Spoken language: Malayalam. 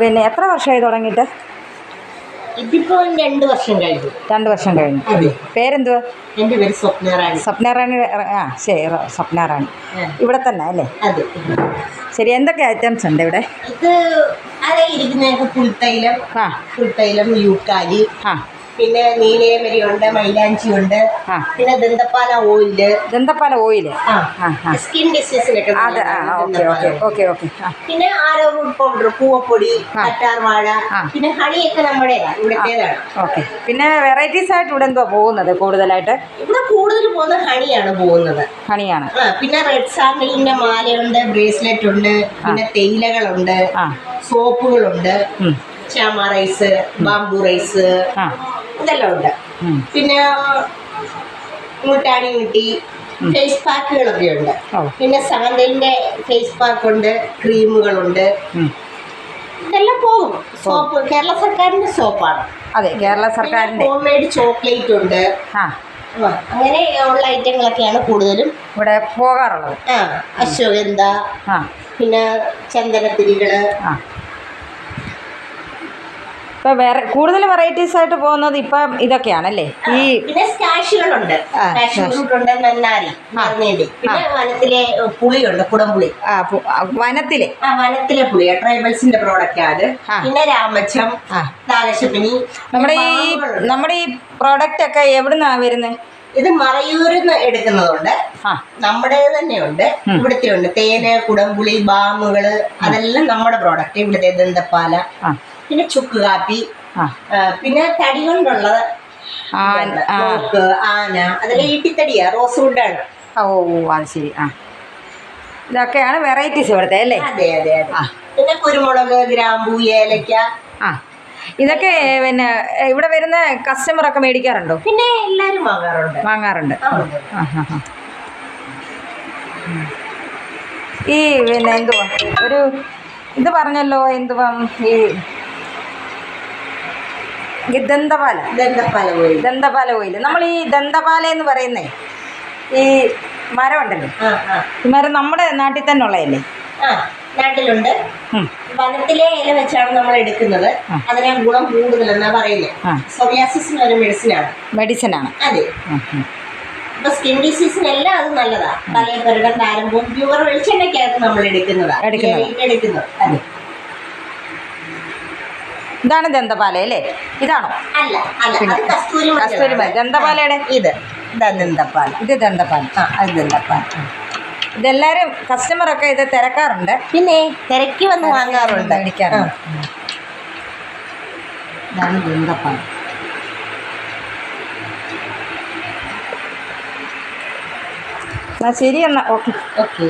പിന്നെ എത്ര വർഷമായി തുടങ്ങിയിട്ട്? ഇതിപ്പോ രണ്ട് വർഷം കഴിഞ്ഞു. രണ്ട് വർഷം കഴിഞ്ഞു. പേരെന്തുവാ? എന്റെ പേര് സ്വപ്നറാണി സ്വപ്നാറാണി ആ ശരി സ്വപ്നറാണി ഇവിടെ തന്നെ അല്ലേ? അതെ. ശരി എന്തൊക്കെ ഐറ്റംസ് ഉണ്ട് ഇവിടെ? ഇത് അതെ ഇരിക്കുന്നതൊക്കെ പുൽത്തൈലം ആ. പുൽത്തൈലം യൂക്കാലി ആ. പിന്നെ നീലേമരി ഉണ്ട് മൈലാഞ്ചി ഉണ്ട് പിന്നെ ദന്തപ്പാല ഓയിൽ. ദന്തപ്പാല ഓയിൽ. സ്കിൻ ഡിസീസിനൊക്കെ ഓക്കെ ഓക്കെ പിന്നെ ആരോ റൂട്ട് പൗഡർ പൂവപ്പൊടി ആ. കറ്റാർ വാഴ ആ. പിന്നെ ഹണിയൊക്കെ നമ്മുടേതാണ് ഇവിടത്തേതാണ്. ഓക്കെ. പിന്നെ വെറൈറ്റീസ് ആയിട്ട് ഇവിടെ എന്തോ പോകുന്നത് കൂടുതലായിട്ട്? ഇവിടെ കൂടുതൽ പോകുന്ന ഹണിയാണ് പോകുന്നത്. ഹണിയാണ്. പിന്നെ റെഡ് സാൻഡലിന്റെ മാലയുണ്ട് ബ്രേസ്ലെറ്റ് ഉണ്ട് പിന്നെ തേയിലകളുണ്ട് സോപ്പുകളുണ്ട് ചാമ റൈസ് ബാംബു റൈസ് ഇതെല്ലാം ഉണ്ട്. പിന്നെ മുട്ടാണി മുട്ടി ഫേസ് പാക്കുകളൊക്കെ ഉണ്ട്. പിന്നെ സാന്തലിന്റെ ഫേസ് പാക്ക് ഉണ്ട് ക്രീമുകളുണ്ട്. ഇതെല്ലാം പോകും. സോപ്പ് കേരള സർക്കാരിന്റെ സോപ്പാണ്. അതെ കേരള സർക്കാരിന്റെ ഹോം മെയ്ഡ് ചോക്ലേറ്റ് ഉണ്ട്. അങ്ങനെ ഉള്ള ഐറ്റങ്ങളൊക്കെയാണ് കൂടുതലും. ഇവിടെ പോകാറുള്ളത്. ആ അശ്വഗന്ധ പിന്നെ ചന്ദനത്തിരികൾ. ഇപ്പം വേറെ കൂടുതൽ വെറൈറ്റീസ് ആയിട്ട് പോകുന്നത് ഇപ്പൊ ഇതൊക്കെയാണല്ലേ? ഈ പിന്നെ മറന്നേണ്ടി പിന്നെ വനത്തിലെ പുളിയുണ്ട് കുടംപുളി. വനത്തിലെ. വനത്തിലെ പുളി ട്രൈബൽസിന്റെ പ്രോഡക്റ്റ് ആണ് പിന്നെ രാമച്ചം. താലശപ്പിനി നമ്മുടെ ഈ നമ്മുടെ ഈ പ്രോഡക്റ്റ് ഒക്കെ എവിടുന്നാ വരുന്നത് ഇത് മറയൂരിൽ നിന്ന് എടുക്കുന്നതുണ്ട് നമ്മുടെ തന്നെയുണ്ട്. ഇവിടുത്തെ ഉണ്ട് തേന് കുടംപുളി ബാമുകൾ അതെല്ലാം നമ്മുടെ പ്രോഡക്റ്റ് ഇവിടുത്തെ ദന്തപ്പാല. പിന്നെ ചുക്ക് കാപ്പി പിന്നെ തടി കൊണ്ടുള്ളത് ആന അതെല്ലാം ഈട്ടിത്തടിയാ റോസ് വുഡാണ് ഓ അത് ശരി ആ. ഇതൊക്കെയാണ് വെറൈറ്റീസ് ഇവിടുത്തെ അല്ലേ? അതെ അതെ അതെ. പിന്നെ കുരുമുളക് ഗ്രാമ്പൂ ഏലക്ക ആ. ഇതൊക്കെ പിന്നെ ഇവിടെ വരുന്ന കസ്റ്റമർ ഒക്കെ മേടിക്കാറുണ്ടോ? പിന്നെ എല്ലാരും വാങ്ങാറുണ്ട്. വാങ്ങാറുണ്ട്. ഈ പിന്നെ എന്തുവാ? ഒരു ഇത് പറഞ്ഞല്ലോ എന്തുവാ? ഈ ഈ ദന്തപാല. കോയിൽ ദന്തപാല കോയിൽ നമ്മൾ ഈ ദന്തപാല എന്ന് പറയുന്നേ ഈ മരം ഉണ്ടല്ലോ ഈ മരം നമ്മുടെ നാട്ടിൽ തന്നെ ഉള്ളതല്ലേ? നാട്ടിലുണ്ട്. വനത്തിലെ ഇല വെച്ചാണ് നമ്മൾ എടുക്കുന്നത്. അതിനെ ഗുണം കൂടുതലെന്നാ പറയുന്നത് സോറിയാസിസിന് ഒരു മെഡിസിനാണ്. മെഡിസിനാണ്. അതെ. ഇപ്പൊ സ്കിൻ ഡിസീസിനെല്ലാം അത് നല്ലതാ. തലയപ്പരുടെ താരമ്പും പ്യുവർ വെളിച്ചെണ്ണയ്ക്കകത്ത് നമ്മൾ എടുക്കുന്നത്. എടുക്കുന്നത്. അതെ. ഇതാണ് ദന്തപാല അല്ലേ ഇതാണോ. ദന്തപാലയുടെ? ഇത്. ദന്തപാല. ഇത് ദന്തപാല. ആ അത് ദന്തപാല. ഇതെല്ലാരും കസ്റ്റമറൊക്കെ ഇത് തിരക്കാറുണ്ട്. പിന്നെ തിരക്കി വന്ന് വാങ്ങാറുണ്ട്. മേടിക്കാറുണ്ട്. ഇതാണ് ദന്തപ്പാല എന്നാ ശരി എന്നാ. ഓക്കെ. ഓക്കെ.